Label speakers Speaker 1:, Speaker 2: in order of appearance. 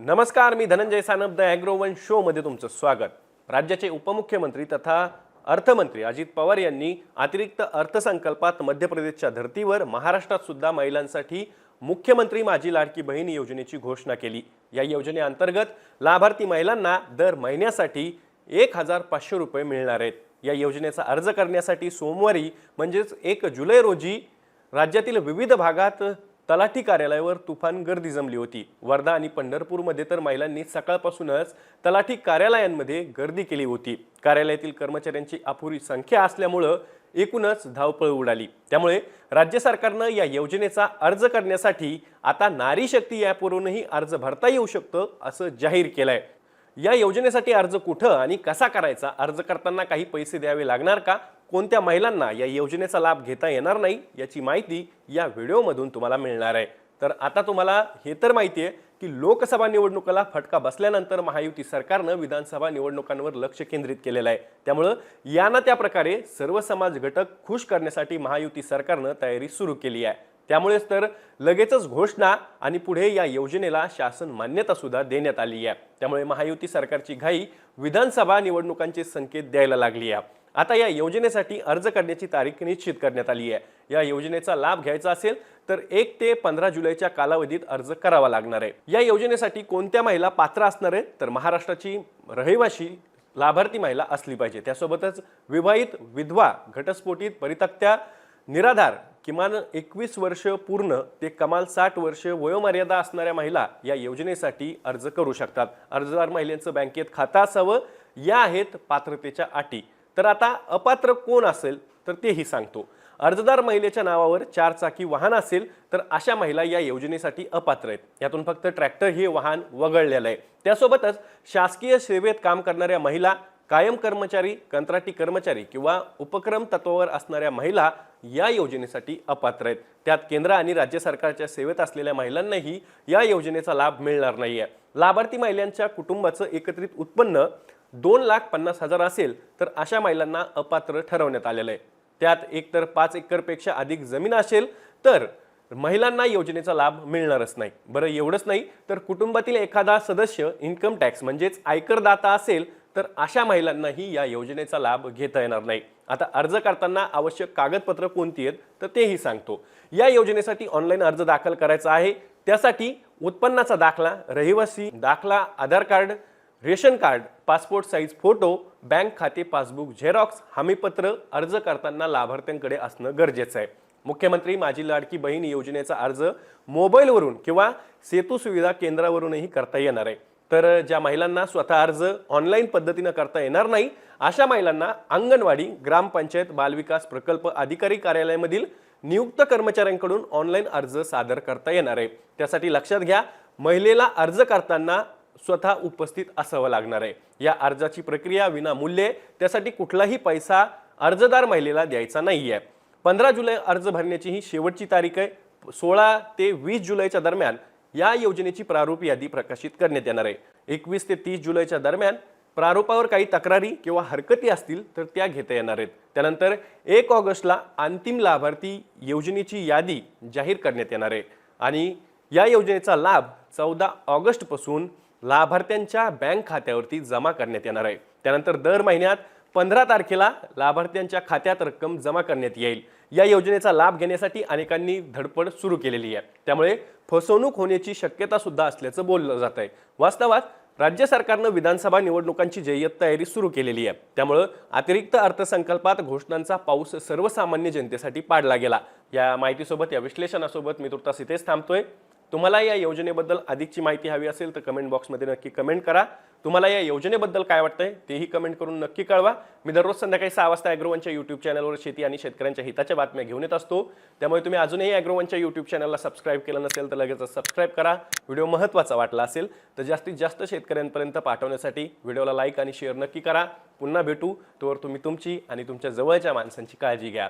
Speaker 1: नमस्कार मी धनंजय सानप द ॲग्रोवन शोमध्ये तुमचं स्वागत. राज्याचे उपमुख्यमंत्री तथा अर्थमंत्री अजित पवार यांनी अतिरिक्त अर्थसंकल्पात मध्य प्रदेशच्या धर्तीवर महाराष्ट्रात सुद्धा महिलांसाठी मुख्यमंत्री माझी लाडकी बहीण योजनेची घोषणा केली. या योजनेअंतर्गत लाभार्थी महिलांना दर महिन्यासाठी एक हजार पाचशे रुपये मिळणार आहेत. या योजनेचा अर्ज करण्यासाठी सोमवारी म्हणजेच एक जुलै रोजी राज्यातील विविध भागात तलाठी कार्यालयावर तुफान गर्दी जमली होती. वर्धा आणि पंढरपूरमध्ये तर महिलांनी सकाळपासूनच तलाठी कार्यालयांमध्ये गर्दी केली होती. कार्यालयातील कर्मचाऱ्यांची अपुरी संख्या असल्यामुळं एकूणच धावपळ उडाली. त्यामुळे राज्य सरकारनं या योजनेचा अर्ज करण्यासाठी आता नारी शक्ती ॲपवरूनही अर्ज भरता येऊ शकतं असं जाहीर केलंय. या योजनेसाठी अर्ज कुठं आणि कसा करायचा? अर्ज करताना काही पैसे द्यावे लागणार का? कोणत्या महिलांना या योजनेचा लाभ घेता येणार नाही? याची माहिती या व्हिडिओमधून तुम्हाला मिळणार आहे. तर आता तुम्हाला हे तर माहिती आहे की लोकसभा निवडणुकाला फटका बसल्यानंतर महायुती सरकारनं विधानसभा निवडणुकांवर लक्ष केंद्रित केलेलं आहे. त्यामुळं यांना त्या प्रकारे सर्व समाज घटक खुश करण्यासाठी महायुती सरकारनं तयारी सुरू केली आहे. त्यामुळेच तर लगेचच घोषणा आणि पुढे या योजनेला शासन मान्यता सुद्धा देण्यात आली आहे. त्यामुळे महायुती सरकारची घाई विधानसभा निवडणुकांचे संकेत द्यायला लागली आहे. आता या योजनेसाठी अर्ज करण्याची तारीख निश्चित करण्यात आली आहे. या योजनेचा लाभ घ्यायचा असेल तर एक ते पंधरा जुलैच्या कालावधीत अर्ज करावा लागणार आहे. या योजनेसाठी कोणत्या महिला पात्र असणार आहेत? तर महाराष्ट्राची रहिवाशी लाभार्थी महिला असली पाहिजे. त्यासोबतच विवाहित विधवा घटस्फोटीत परितक्त्या निराधार किमान एकवीस वर्ष पूर्ण ते कमाल साठ वर्ष वयोमर्यादा असणाऱ्या महिला या योजनेसाठी अर्ज करू शकतात. अर्जदार महिलांचं बँकेत खातं असावं या आहेत पात्रतेच्या अटी. तर आता अपात्र कोण असेल तर तेही सांगतो. अर्जदार महिलेच्या नावावर चार चाकी वाहन असेल तर अशा महिला या योजनेसाठी अपात्र आहेत. यातून फक्त ट्रॅक्टर हे वाहन वगळलेलं आहे. त्यासोबतच शासकीय सेवेत काम करणाऱ्या महिला कायम कर्मचारी कंत्राटी कर्मचारी किंवा उपक्रम तत्वावर असणाऱ्या महिला या योजनेसाठी अपात्र आहेत. त्यात केंद्र आणि राज्य सरकारच्या सेवेत असलेल्या महिलांनाही या योजनेचा लाभ मिळणार नाही आहे लाभार्थी महिलांच्या कुटुंबाचं एकत्रित उत्पन्न दोन लाख पन्नास हजार असेल तर अशा महिलांना अपात्र ठरवण्यात आलेलं आहे. त्यात एकतर पाच एकरपेक्षा अधिक जमीन असेल तर महिलांना योजनेचा लाभ मिळणारच नाही. बरं एवढंच नाही तर कुटुंबातील एखादा सदस्य इन्कम टॅक्स म्हणजेच आयकरदाता असेल तर अशा महिलांनाही या योजनेचा लाभ घेता येणार नाही. आता अर्ज करताना आवश्यक कागदपत्र कोणती आहेत तर तेही सांगतो. या योजनेसाठी ऑनलाईन अर्ज दाखल करायचा आहे. त्यासाठी उत्पन्नाचा दाखला रहिवासी दाखला Aadhaar card ration card passport size photo bank खाते पासबुक झेरॉक्स हमीपत्र अर्ज करताना लाभार्थ्यांकडे असणं गरजेचं आहे. मुख्यमंत्री माझी लाडकी बहीण योजनेचा अर्ज मोबाईलवरून किंवा सेतू सुविधा केंद्रावरूनही करता येणार आहे. तर ज्या महिलांना स्वतः अर्ज ऑनलाईन पद्धतीनं करता येणार नाही अशा महिलांना अंगणवाडी ग्रामपंचायत बालविकास प्रकल्प अधिकारी कार्यालयामधील नियुक्त कर्मचाऱ्यांकडून ऑनलाईन अर्ज सादर करता येणार आहे. त्यासाठी लक्षात घ्या महिलेला अर्ज करताना स्वतः उपस्थित असावं लागणार आहे. या अर्जाची प्रक्रिया विनामूल्य त्यासाठी कुठलाही पैसा अर्जदार महिलेला द्यायचा नाही आहे पंधरा जुलै अर्ज भरण्याची ही शेवटची तारीख आहे. सोळा ते वीस जुलैच्या दरम्यान या योजनेची प्रारूप यादी प्रकाशित करण्यात येणार आहे. एकवीस ते तीस जुलैच्या दरम्यान प्रारूपावर काही तक्रारी किंवा हरकती असतील तर त्या घेता येणार आहेत. त्यानंतर एक ऑगस्टला अंतिम लाभार्थी योजनेची यादी जाहीर करण्यात येणार आहे. आणि या योजनेचा लाभ चौदा ऑगस्टपासून लाभार्थ्यांच्या बँक खात्यावरती जमा करण्यात येणार आहे. त्यानंतर दर महिन्यात पंधरा तारखेला लाभार्थ्यांच्या खात्यात रक्कम जमा करण्यात येईल. या योजनेचा लाभ घेण्यासाठी अनेकांनी धडपड सुरू केलेली आहे. त्यामुळे फसवणूक होण्याची शक्यता सुद्धा असल्याचं बोललं जात आहे. वास्तवात राज्य सरकारनं विधानसभा निवडणुकांची जय्यत तयारी सुरू केलेली आहे. त्यामुळं अतिरिक्त अर्थसंकल्पात घोषणांचा पाऊस सर्वसामान्य जनतेसाठी पाडला गेला. या माहितीसोबत या विश्लेषणासोबत मी तुर्तास इथेच थांबतोय. तुम्हाला या योजनेबद्दल अधिकची माहिती हवी असेल तर कमेंट बॉक्समध्ये नक्की कमेंट करा. तुम्हाला या योजनेबद्दल काय वाटतंय तेही कमेंट करून नक्की कळवा. मी दररोज संध्याकाळी सहा वाजता ॲग्रोवनच्या यूट्यूब चॅनलवर शेती आणि शेतकऱ्यांच्या हिताच्या बातम्या घेऊन येत असतो. त्यामुळे तुम्ही अजूनही ॲग्रोवनच्या यूट्यूब चॅनलला सबस्क्राईब केलं नसेल तर लगेच सबस्क्राईब करा. व्हिडिओ महत्त्वाचा वाटला असेल तर जास्तीत जास्त शेतकऱ्यांपर्यंत पाठवण्यासाठी व्हिडिओला लाईक आणि शेअर नक्की करा. पुन्हा भेटू. तोवर तुम्ही तुमची आणि तुमच्या जवळच्या माणसांची काळजी घ्या.